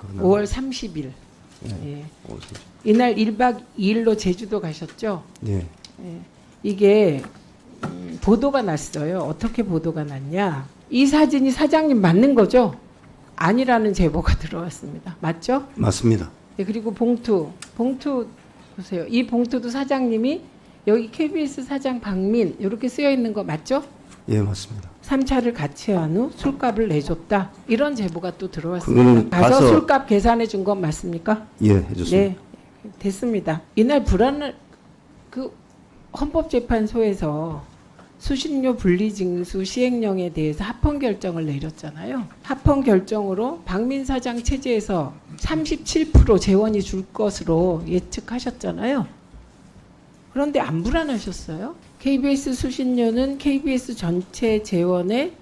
그날 5월 30일. 네. 예. 5월 30일. 이날 1박 2일로 제주도 가셨죠? 예. 예. 이게 음, 보도가 났어요. 어떻게 보도가 났냐? 이 사진이 사장님 맞는 거죠? 아니라는 제보가 들어왔습니다. 맞죠? 맞습니다. 네, 그리고 봉투, 봉투 보세요. 이 봉투도 사장님이 여기 KBS 사장 박민 이렇게 쓰여 있는 거 맞죠? 예, 맞습니다. 3차를 같이 한 후 술값을 내줬다. 이런 제보가 또 들어왔습니다. 가서 가서 술값 계산해 준 건 맞습니까? 예, 해줬습니다. 네, 됐습니다. 이날 불안을 그 헌법재판소에서 수신료 분리징수 시행령에 대해서 합헌 결정을 내렸잖아요. 합헌 결정으로 박민 사장 체제에서 37% 재원이 줄 것으로 예측하셨잖아요. 그런데 안 불안하셨어요? KBS 수신료는 KBS 전체 재원에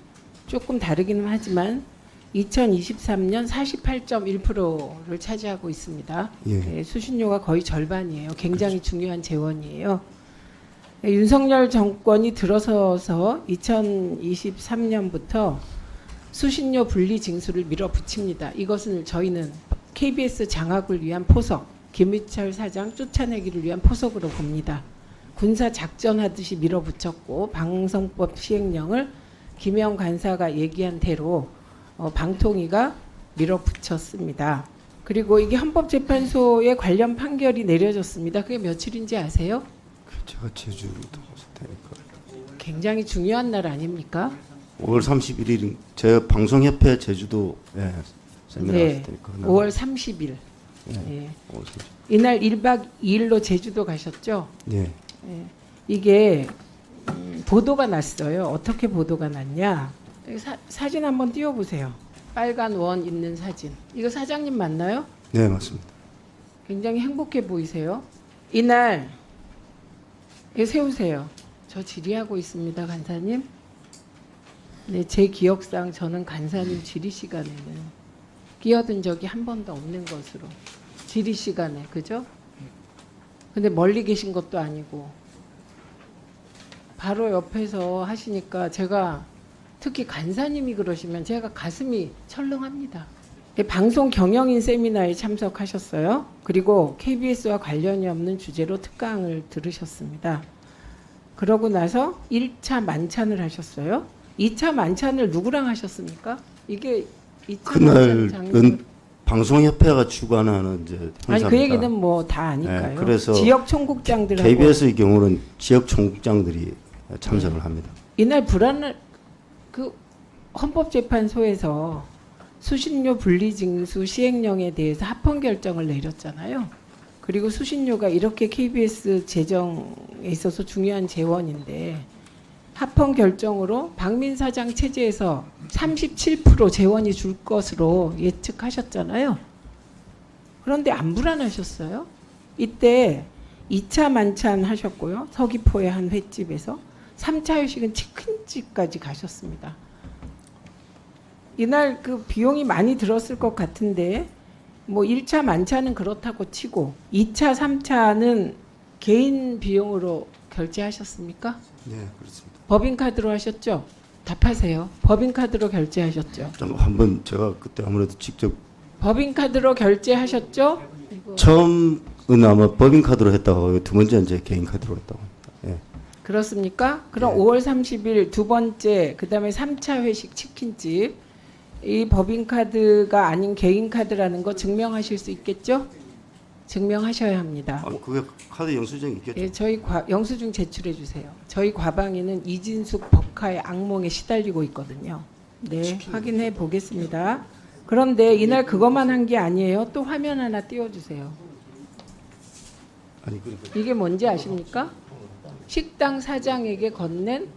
조금 다르기는 하지만 2023년 48.1%를 차지하고 있습니다. 예. 네, 수신료가 거의 절반이에요. 굉장히 중요한 재원이에요. 네, 윤석열 정권이 들어서서 2023년부터 수신료 분리 징수를 밀어붙입니다. 이것은 저희는 KBS 장악을 위한 포석, 김희철 사장 쫓아내기를 위한 포석으로 봅니다. 군사 작전 하듯이 밀어붙였고 방송법 시행령을 김영 간사가 얘기한 대로 어, 방통위가 밀어붙였습니다. 그리고 이게 헌법재판소의 관련 판결이 내려졌습니다. 그게 며칠인지 아세요? 제가 제주도 테니까. 굉장히 중요한 날 아닙니까? 5월 31일 제 방송협회 제주도 예, 세미나 네. 테니까. 그날 5월 30일. 예. 예. 5월 30일. 이날 1박 2일로 제주도 가셨죠? 예. 예. 이게 음, 보도가 났어요. 어떻게 보도가 났냐? 사, 사진 한번 띄워보세요. 빨간 원 있는 사진. 이거 사장님 맞나요? 네, 맞습니다. 굉장히 행복해 보이세요. 이날 이거 세우세요. 저 질의하고 있습니다, 간사님. 네, 제 기억상 저는 간사님 질의 시간에는 끼어든 적이 한 번도 없는 것으로 질의 시간에 그죠? 근데 멀리 계신 것도 아니고 바로 옆에서 하시니까 제가 특히 간사님이 그러시면 제가 가슴이 철렁합니다. 예, 방송 경영인 세미나에 참석하셨어요. 그리고 KBS와 관련이 없는 주제로 특강을 들으셨습니다. 그러고 나서 1차 만찬을 하셨어요. 2차 만찬을 누구랑 하셨습니까? 이게 2차 만찬 장면 그날은 방송협회가 주관하는 이제 아니 행사입니다. 그 얘기는 뭐 다 아니까요. 네, 그래서 지역 총국장들하고 KBS의 경우는 지역 총국장들이 참석을 합니다. 이날 불안을 그 헌법재판소에서 수신료 분리징수 시행령에 대해서 합헌 결정을 내렸잖아요. 그리고 수신료가 이렇게 KBS 재정에 있어서 중요한 재원인데 합헌 결정으로 박민 사장 체제에서 37% 재원이 줄 것으로 예측하셨잖아요. 그런데 안 불안하셨어요? 이때 2차 만찬 하셨고요. 서귀포의 한 횟집에서 3차 회식은 치킨집까지 가셨습니다. 이날 그 비용이 많이 들었을 것 같은데 뭐 1차 만찬은 그렇다고 치고 2차, 3차는 개인 비용으로 결제하셨습니까? 네, 그렇습니다. 법인카드로 하셨죠? 답하세요. 법인카드로 결제하셨죠? 좀 한번 제가 그때 아무래도 직접 법인카드로 결제하셨죠? 처음은 아마 법인카드로 했다고 하고 두 번째는 제 개인 카드로 했다고 합니다. 예. 그렇습니까? 그럼 네. 5월 30일 두 번째, 그 다음에 3차 회식 치킨집. 이 법인카드가 아닌 개인카드라는 거 증명하실 수 있겠죠? 증명하셔야 합니다. 아, 그게 카드 영수증이 있겠죠. 예, 저희 과, 영수증 제출해 주세요. 저희 과방위는 이진숙 법카의 악몽에 시달리고 있거든요. 네, 확인해 보겠습니다. 그런데 이날 그것만 한 게 아니에요. 또 화면 하나 띄워 주세요. 아니 그러니까 이게 뭔지 아십니까? 식당 사장에게 건넨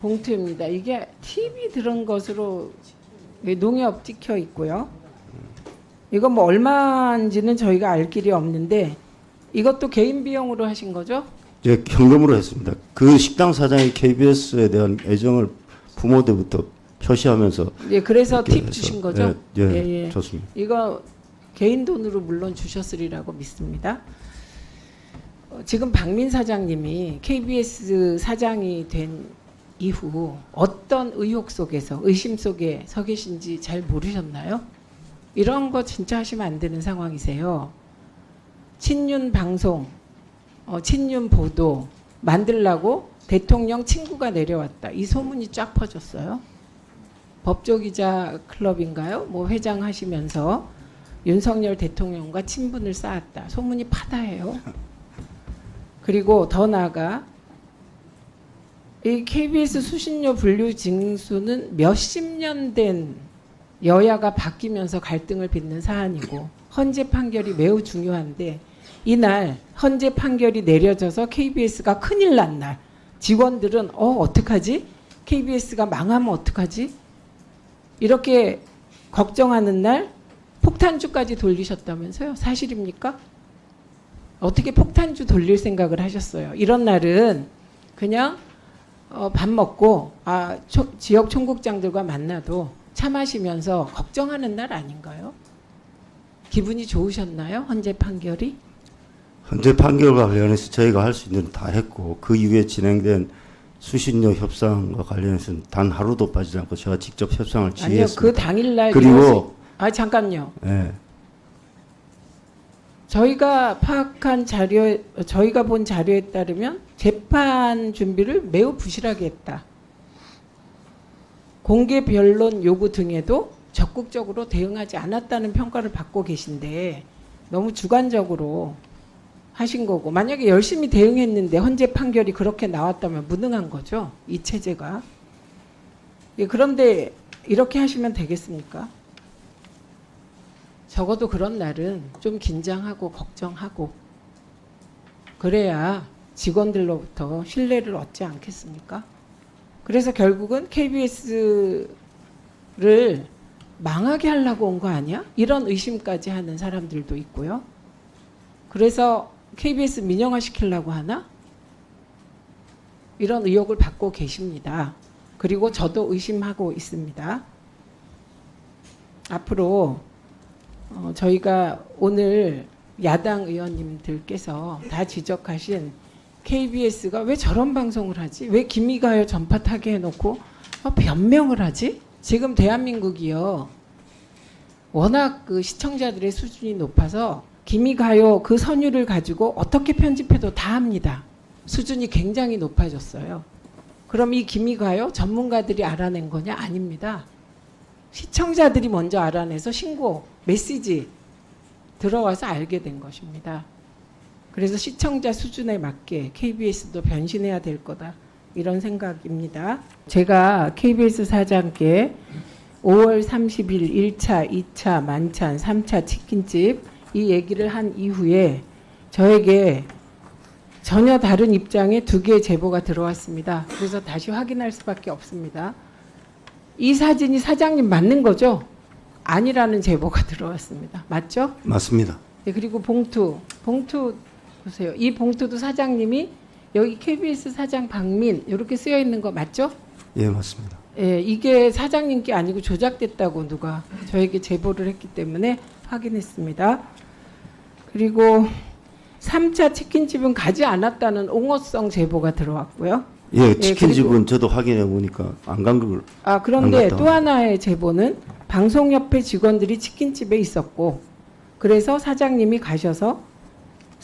봉투입니다. 이게 TV 들은 것으로 농협 찍혀 있고요. 이거 뭐 얼마인지는 저희가 알 길이 없는데 이것도 개인 비용으로 하신 거죠? 제 현금으로 했습니다. 그 식당 사장이 KBS에 대한 애정을 부모 때부터 표시하면서 예, 그래서 팁 해서, 주신 거죠? 예, 예, 예, 예. 좋습니다. 이거 개인 돈으로 물론 주셨으리라고 믿습니다. 어, 지금 박민 사장님이 KBS 사장이 된 이후 어떤 의혹 속에서 의심 속에 서 계신지 잘 모르셨나요? 이런 거 진짜 하시면 안 되는 상황이세요. 친윤 방송, 어, 친윤 보도 만들라고 대통령 친구가 내려왔다. 이 소문이 쫙 퍼졌어요. 법조기자 클럽인가요? 뭐 회장 하시면서 윤석열 대통령과 친분을 쌓았다. 소문이 파다해요. 그리고 더 나아가 이 KBS 수신료 분류 징수는 몇십 년 된 여야가 바뀌면서 갈등을 빚는 사안이고 헌재 판결이 매우 중요한데 이날 헌재 판결이 내려져서 KBS가 큰일 난 날 직원들은 어 어떡하지? KBS가 망하면 어떡하지? 이렇게 걱정하는 날 폭탄주까지 돌리셨다면서요? 사실입니까? 어떻게 폭탄주 돌릴 생각을 하셨어요? 이런 날은 그냥 어, 밥 먹고 아, 초- 지역 총국장들과 만나도 차 마시면서 걱정하는 날 아닌가요? 기분이 좋으셨나요? 헌재 판결이? 현재 판결과 관련해서 저희가 할 수 있는 건다 했고 그 이후에 진행된 수신료 협상과 관련해서는 단 하루도 빠지지 않고 제가 직접 협상을 아니요. 그 지휘했습니다. 당일날 그리고 아 잠깐요. 예, 저희가 파악한 자료, 저희가 본 자료에 따르면 재판 준비를 매우 부실하게 했다. 공개 변론 요구 등에도 적극적으로 대응하지 않았다는 평가를 받고 계신데 너무 주관적으로 하신 거고 만약에 열심히 대응했는데 헌재 판결이 그렇게 나왔다면 무능한 거죠 이 체제가 예, 그런데 이렇게 하시면 되겠습니까? 적어도 그런 날은 좀 긴장하고 걱정하고 그래야 직원들로부터 신뢰를 얻지 않겠습니까? 그래서 결국은 KBS를 망하게 하려고 온 거 아니야? 이런 의심까지 하는 사람들도 있고요. 그래서 KBS 민영화 시키려고 하나? 이런 의혹을 받고 계십니다. 그리고 저도 의심하고 있습니다. 앞으로 어, 저희가 오늘 야당 의원님들께서 다 지적하신 KBS가 왜 저런 방송을 하지? 왜 김미가요 전파 타게 해놓고 어, 변명을 하지? 지금 대한민국이요. 워낙 그 시청자들의 수준이 높아서 김미가요 그 선율을 가지고 어떻게 편집해도 다 합니다. 수준이 굉장히 높아졌어요. 그럼 이 김미가요 전문가들이 알아낸 거냐? 아닙니다. 시청자들이 먼저 알아내서 신고, 메시지 들어와서 알게 된 것입니다. 그래서 시청자 수준에 맞게 KBS도 변신해야 될 거다. 이런 생각입니다. 제가 KBS 사장께 5월 30일 1차, 2차 만찬, 3차 치킨집 이 얘기를 한 이후에 저에게 전혀 다른 입장의 두 개의 제보가 들어왔습니다. 그래서 다시 확인할 수밖에 없습니다. 이 사진이 사장님 맞는 거죠? 아니라는 제보가 들어왔습니다. 맞죠? 맞습니다. 네, 그리고 봉투, 봉투 보세요. 이 봉투도 사장님이 여기 KBS 사장 박민 이렇게 쓰여 있는 거 맞죠? 예, 맞습니다. 예, 이게 사장님께 아니고 조작됐다고 누가 저에게 제보를 했기 때문에 확인했습니다. 그리고 3차 치킨집은 가지 않았다는 옹호성 제보가 들어왔고요. 예, 치킨집은 그리고- 저도 확인해 보니까 안 간 걸. 아 그런데 또 하나의 제보는 방송협회 직원들이 치킨집에 있었고 그래서 사장님이 가셔서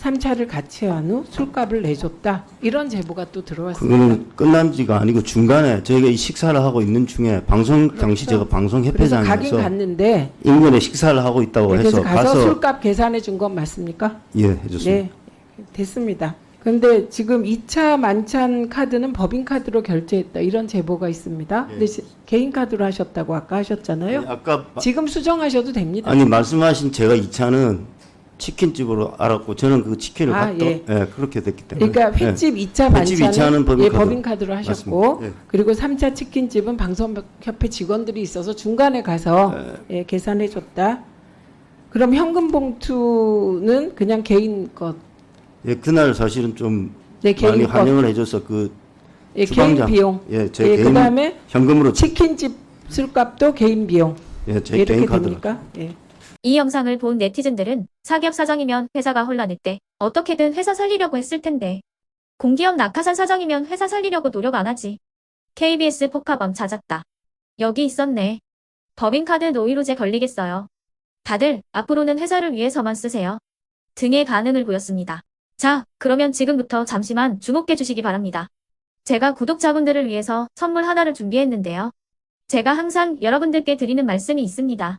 3차를 같이 한 후 술값을 내줬다 이런 제보가 또 들어왔습니다. 그거는 끝난 지가 아니고 중간에 저희가 이 식사를 하고 있는 중에 방송 당시 그렇죠. 제가 방송 그래서 가긴 협회장에서 갔는데 인근에 식사를 하고 있다고 네, 그래서 해서 가서 가서 술값 계산해 준 건 맞습니까? 예, 해줬습니다. 네, 됐습니다. 근데 지금 2차 만찬 카드는 법인 카드로 결제했다 이런 제보가 있습니다. 예. 근데 시- 개인 카드로 하셨다고 아까 하셨잖아요. 아니, 아까 마- 지금 수정하셔도 됩니다. 아니 말씀하신 제가 2차는 치킨집으로 알았고 저는 그 치킨을 아, 갖다 예. 예. 그렇게 됐기 때문에 그러니까 예. 횟집 2차 횟집 만찬은 2차는 법인 예, 카드. 법인 카드로 하셨고 맞습니다. 예. 그리고 3차 치킨집은 방송협회 직원들이 있어서 중간에 가서 네. 예, 계산해 줬다. 그럼 현금 봉투는 그냥 개인 것, 예, 그날 사실은 좀 네, 많이 개인 것, 환영을 해줘서 그 예, 개인 주방장. 비용. 예, 제 예, 개인 그다음에 현금으로 치킨집 술값도 개인 비용. 예, 제 이렇게 개인 카드로 됩니까? 예. 이 영상을 본 네티즌들은 사기업 사장이면 회사가 혼란할 때 어떻게든 회사 살리려고 했을 텐데 공기업 낙하산 사장이면 회사 살리려고 노력 안 하지. KBS 포카범 찾았다. 여기 있었네. 법인카드 노이로제 걸리겠어요. 다들 앞으로는 회사를 위해서만 쓰세요. 등의 반응을 보였습니다. 자, 그러면 지금부터 잠시만 주목해 주시기 바랍니다. 제가 구독자분들을 위해서 선물 하나를 준비했는데요. 제가 항상 여러분들께 드리는 말씀이 있습니다.